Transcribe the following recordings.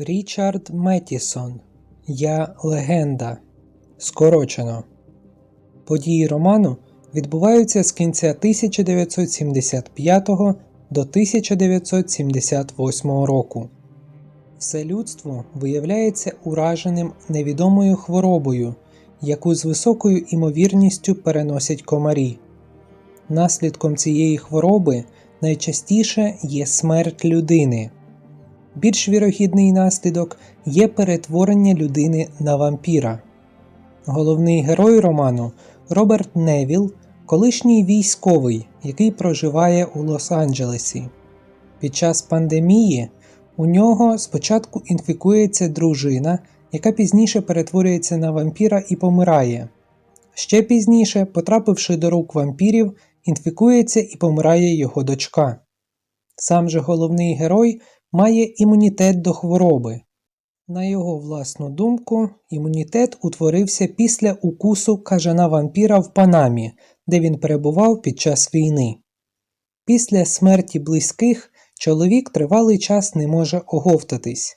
Річард Меттісон Я легенда. Скорочено. Події роману відбуваються з кінця 1975 до 1978 року. Все людство виявляється ураженим невідомою хворобою, яку з високою імовірністю переносять комарі. Наслідком цієї хвороби найчастіше є смерть людини. Більш вірогідний наслідок є перетворення людини на вампіра. Головний герой роману Роберт Невіл, колишній військовий, який проживає у Лос-Анджелесі. Під час пандемії у нього спочатку інфікується дружина, яка пізніше перетворюється на вампіра і помирає. Ще пізніше, потрапивши до рук вампірів, інфікується і помирає його дочка. Сам же головний герой має імунітет до хвороби. На його власну думку, імунітет утворився після укусу кажана вампіра в Панамі, де він перебував під час війни. Після смерті близьких чоловік тривалий час не може оговтатись.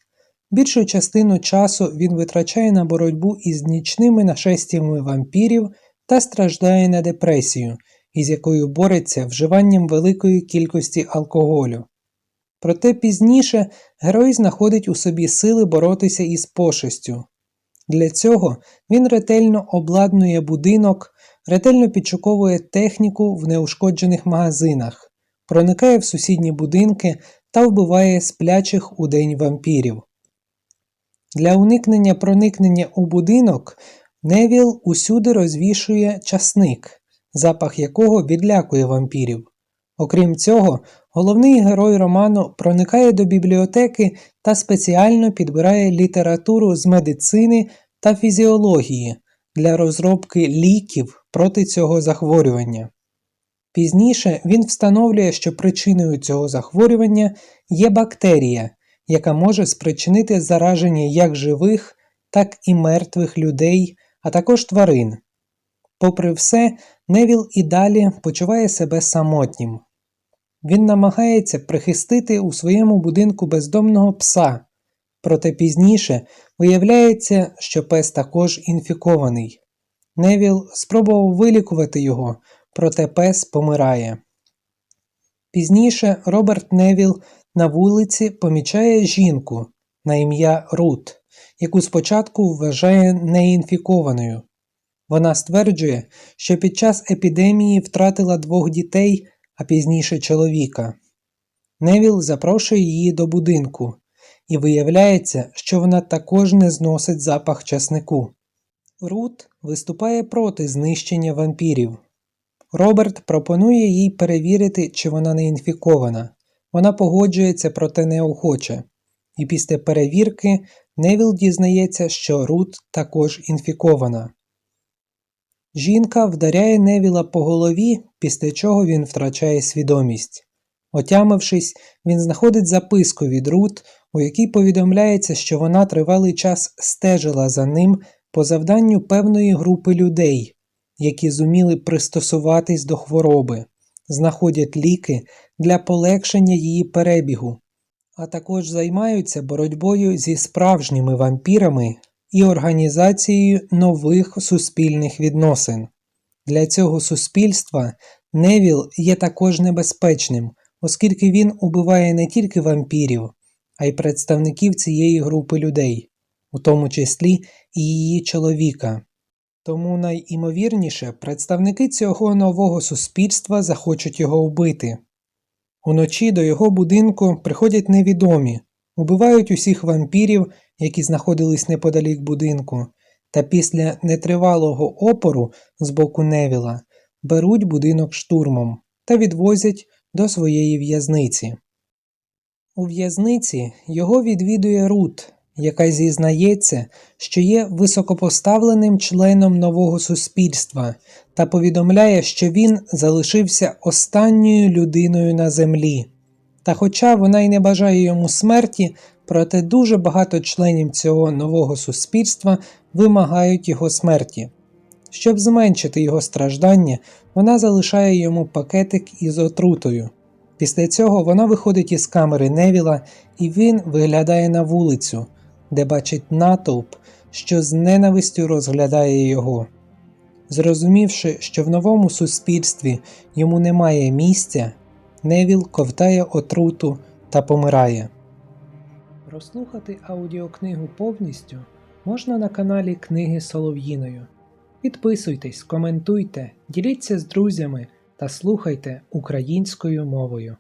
Більшу частину часу він витрачає на боротьбу із нічними нашестями вампірів та страждає на депресію, із якою бореться вживанням великої кількості алкоголю. Проте пізніше герой знаходить у собі сили боротися із пошестю. Для цього він ретельно обладнує будинок, ретельно підшуковує техніку в неушкоджених магазинах, проникає в сусідні будинки та вбиває сплячих у день вампірів. Для уникнення проникнення у будинок Невіл усюди розвішує часник, запах якого відлякує вампірів. Окрім цього, головний герой роману проникає до бібліотеки та спеціально підбирає літературу з медицини та фізіології для розробки ліків проти цього захворювання. Пізніше він встановлює, що причиною цього захворювання є бактерія, яка може спричинити зараження як живих, так і мертвих людей, а також тварин. Попри все, Невіл і далі почуває себе самотнім. Він намагається прихистити у своєму будинку бездомного пса, проте пізніше виявляється, що пес також інфікований. Невіл спробував вилікувати його, проте пес помирає. Пізніше Роберт Невіл на вулиці помічає жінку на ім'я Рут, яку спочатку вважає неінфікованою. Вона стверджує, що під час епідемії втратила двох дітей, а пізніше чоловіка. Невіл запрошує її до будинку, і виявляється, що вона також не зносить запах часнику. Рут виступає проти знищення вампірів. Роберт пропонує їй перевірити, чи вона не інфікована. Вона погоджується, проте неохоче. І після перевірки Невіл дізнається, що Рут також інфікована. Жінка вдаряє Невіла по голові, після чого він втрачає свідомість. Отямившись, він знаходить записку від Рут, у якій повідомляється, що вона тривалий час стежила за ним по завданню певної групи людей, які зуміли пристосуватись до хвороби, знаходять ліки для полегшення її перебігу, а також займаються боротьбою зі справжніми вампірами і організацією нових суспільних відносин. Для цього суспільства Невіл є також небезпечним, оскільки він убиває не тільки вампірів, а й представників цієї групи людей, у тому числі і її чоловіка. Тому найімовірніше представники цього нового суспільства захочуть його вбити. Уночі до його будинку приходять невідомі, убивають усіх вампірів, які знаходились неподалік будинку, та після нетривалого опору з боку Невіла беруть будинок штурмом та відвозять до своєї в'язниці. У в'язниці його відвідує Рут, яка зізнається, що є високопоставленим членом нового суспільства та повідомляє, що він залишився останньою людиною на землі. Та хоча вона й не бажає йому смерті, проте дуже багато членів цього нового суспільства вимагають його смерті. Щоб зменшити його страждання, вона залишає йому пакетик із отрутою. Після цього вона виходить із камери Невіла, і він виглядає на вулицю, де бачить натовп, що з ненавистю розглядає його. Зрозумівши, що в новому суспільстві йому немає місця, Невіл ковтає отруту та помирає. Прослухати аудіокнигу повністю можна на каналі Книги Солов'їною. Підписуйтесь, коментуйте, діліться з друзями та слухайте українською мовою.